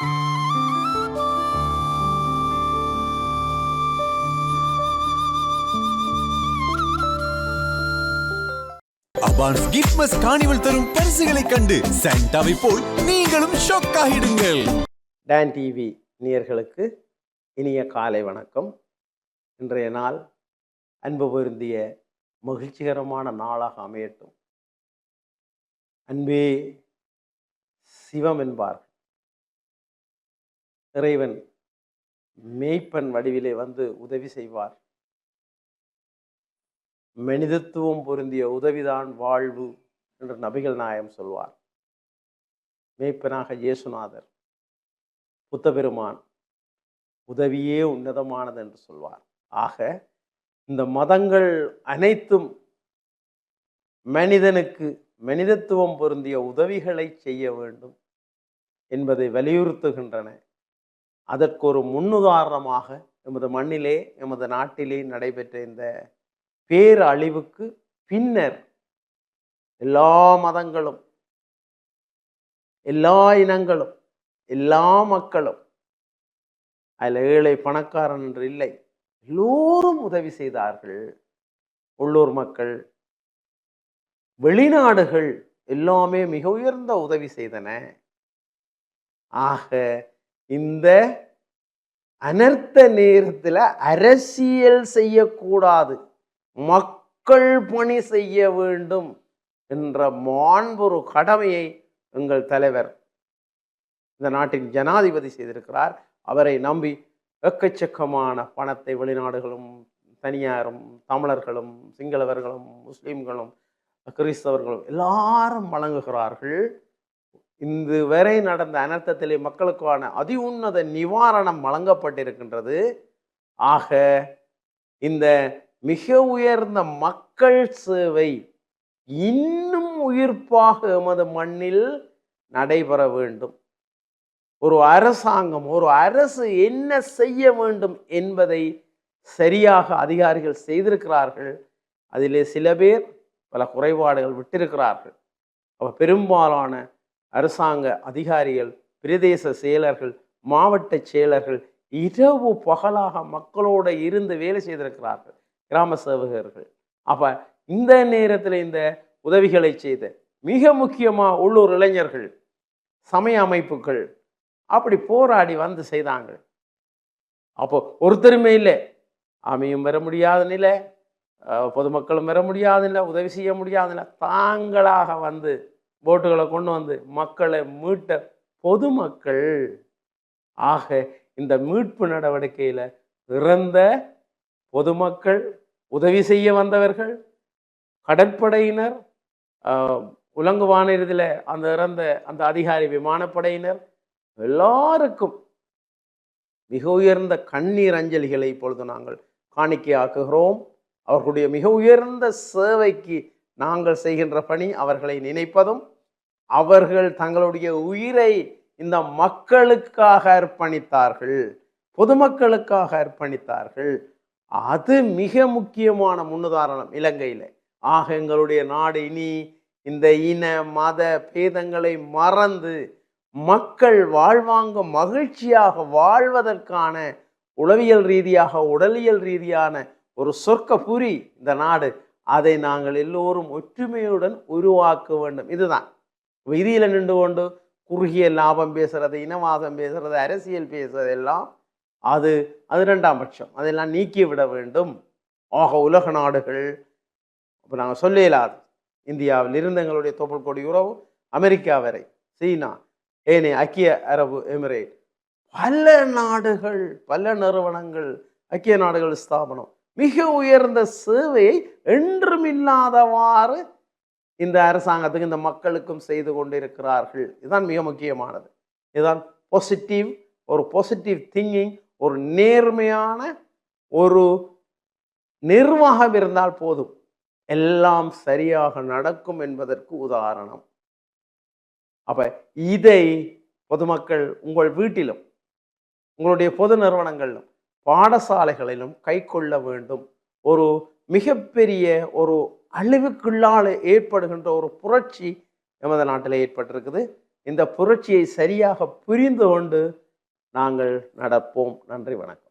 அபான்ஸ் கிஃப்ட்மஸ் காணிவல் தரும் பரிசுகளை கண்டு சாண்டாவை போல் நீங்களும் ஷாக் ஆகிடுங்கள். டான் டிவி நேயர்களுக்கு இனிய காலை வணக்கம். இன்றைய நாள் அன்பு பொருந்திய மகிழ்ச்சிகரமான நாளாக அமையட்டும். அன்பே சிவம் என்பார் இறைவன் மேய்ப்பன் வடிவிலே வந்து உதவி செய்வார். மனிதத்துவம் பொருந்திய உதவிதான் வாழ்வு என்று நபிகள் நாயம் சொல்வார். மேய்ப்பனாக இயேசுநாதர் புத்தபெருமான் உதவியே உன்னதமானது என்று சொல்வார். ஆக இந்த மதங்கள் அனைத்தும் மனிதனுக்கு மனிதத்துவம் பொருந்திய உதவிகளை செய்ய வேண்டும் என்பதை வலியுறுத்துகின்றன. அதற்கு ஒரு முன்னுதாரணமாக எமது மண்ணிலே எமது நாட்டிலே நடைபெற்ற இந்த பேரழிவுக்கு பின்னர் எல்லா மதங்களும் எல்லா இனங்களும் எல்லா மக்களும் அதில் ஏழை பணக்காரன் என்று இல்லை எல்லோரும் உதவி செய்தார்கள். உள்ளூர் மக்கள் வெளிநாடுகள் எல்லாமே மிக உயர்ந்த உதவி செய்தன. ஆக இந்த அனர்த்த நேரத்தில் அரசியல் செய்யக்கூடாது. மக்கள் பணி செய்ய வேண்டும் என்ற மாண்பொரு கடமையை எங்கள் தலைவர் இந்த நாட்டின் ஜனாதிபதி செய்திருக்கிறார். அவரை நம்பி எக்கச்சக்கமான பணத்தை வெளிநாடுகளும் தனியாரும் தமிழர்களும் சிங்களவர்களும் முஸ்லீம்களும் கிறிஸ்தவர்களும் எல்லாரும் வழங்குகிறார்கள். இந்த வரை நடந்த அனர்த்தத்திலே மக்களுக்கான அதி உன்னத நிவாரணம் வழங்கப்பட்டிருக்கின்றது. ஆக இந்த மிக உயர்ந்த மக்கள் சேவை இன்னும் உயிர்ப்பாக எமது மண்ணில் நடைபெற வேண்டும். ஒரு அரசாங்கம் ஒரு அரசு என்ன செய்ய வேண்டும் என்பதை சரியாக அதிகாரிகள் செய்திருக்கிறார்கள். அதிலே சில பேர் பல குறைபாடுகள் விட்டிருக்கிறார்கள். அப்ப பெரும்பாலான அரசாங்க அதிகாரிகள் பிரதேச செயலர்கள் மாவட்ட செயலர்கள் இரவு பகலாக மக்களோட இருந்து வேலை செய்திருக்கிறார்கள் கிராம சேவகர்கள். அப்போ இந்த நேரத்தில் இந்த உதவிகளை செய்த மிக முக்கியமாக உள்ளூர் இளைஞர்கள் சமய அமைப்புகள் அப்படி போராடி வந்து செய்தாங்க. அப்போ ஒருத்தருமே இல்லை. அமையும் பெற முடியாத நிலை பொதுமக்களும் பெற முடியாத நிலை உதவி செய்ய முடியாத நிலை தாங்களாக வந்து போட்டுகளை கொண்டு வந்து மக்களை மீட்ட பொதுமக்கள் ஆக இந்த மீட்பு நடவடிக்கையில் இறந்த பொதுமக்கள் உதவி செய்ய வந்தவர்கள் கடற்படையினர் உலங்கு வானிறுதியில் அந்த இறந்த அந்த அதிகாரி விமானப்படையினர் எல்லாருக்கும் மிக உயர்ந்த கண்ணீர் அஞ்சலிகளை இப்பொழுது நாங்கள் காணிக்கையாக்குகிறோம். அவர்களுடைய மிக உயர்ந்த சேவைக்கு நாங்கள் செய்கின்ற பணி அவர்களை நினைப்பதும் அவர்கள் தங்களுடைய உயிரை இந்த மக்களுக்காக அர்ப்பணித்தார்கள் பொதுமக்களுக்காக அர்ப்பணித்தார்கள். அது மிக முக்கியமான முன்னுதாரணம் இலங்கையில். ஆக எங்களுடைய நாடு இனி இந்த இன மத பேதங்களை மறந்து மக்கள் வாழ்வாங்க மகிழ்ச்சியாக வாழ்வதற்கான உளவியல் ரீதியாக உடலியல் ரீதியான ஒரு சொர்க்கபுரி இந்த நாடு. அதை நாங்கள் எல்லோரும் ஒற்றுமையுடன் உருவாக்க வேண்டும். இதுதான். வீதியில் நின்று கொண்டு குறுகிய லாபம் பேசுறது இனவாதம் பேசுறது அரசியல் பேசுறது எல்லாம் அது அது ரெண்டாம் பட்சம். அதெல்லாம் நீக்கி விட வேண்டும். ஆக உலக நாடுகள் இப்போ நாங்கள் சொல்ல இயலாது இந்தியாவில் இருந்து எங்களுடைய தொப்புள் கொடி உறவு அமெரிக்கா வரை சீனா ஏனே ஐக்கிய அரபு எமிரேட் பல நாடுகள் பல நிறுவனங்கள் ஐக்கிய நாடுகள் ஸ்தாபனம். மிக உயர்ந்த சேவையை என்றும் இல்லாதவாறு இந்த அரசாங்கத்துக்கு இந்த மக்களுக்கும் செய்து கொண்டிருக்கிறார்கள். இதுதான் மிக முக்கியமானது. இதுதான் பாசிட்டிவ் ஒரு பாசிட்டிவ் திங்கிங் ஒரு நேர்மையான ஒரு நிர்வாகம் இருந்தால் போதும். எல்லாம் சரியாக நடக்கும் என்பதற்கு உதாரணம். அப்ப இதை பொதுமக்கள் உங்கள் வீட்டிலும் உங்களுடைய பொது நிறுவனங்களிலும் பாடசாலைகளிலும் கை கொள்ள வேண்டும். ஒரு மிகப்பெரிய ஒரு அழிவுக்குள்ளால் ஏற்படுகின்ற ஒரு புரட்சி எமது நாட்டில் ஏற்பட்டிருக்குது. இந்த புரட்சியை சரியாக புரிந்து கொண்டு நாங்கள் நடப்போம். நன்றி வணக்கம்.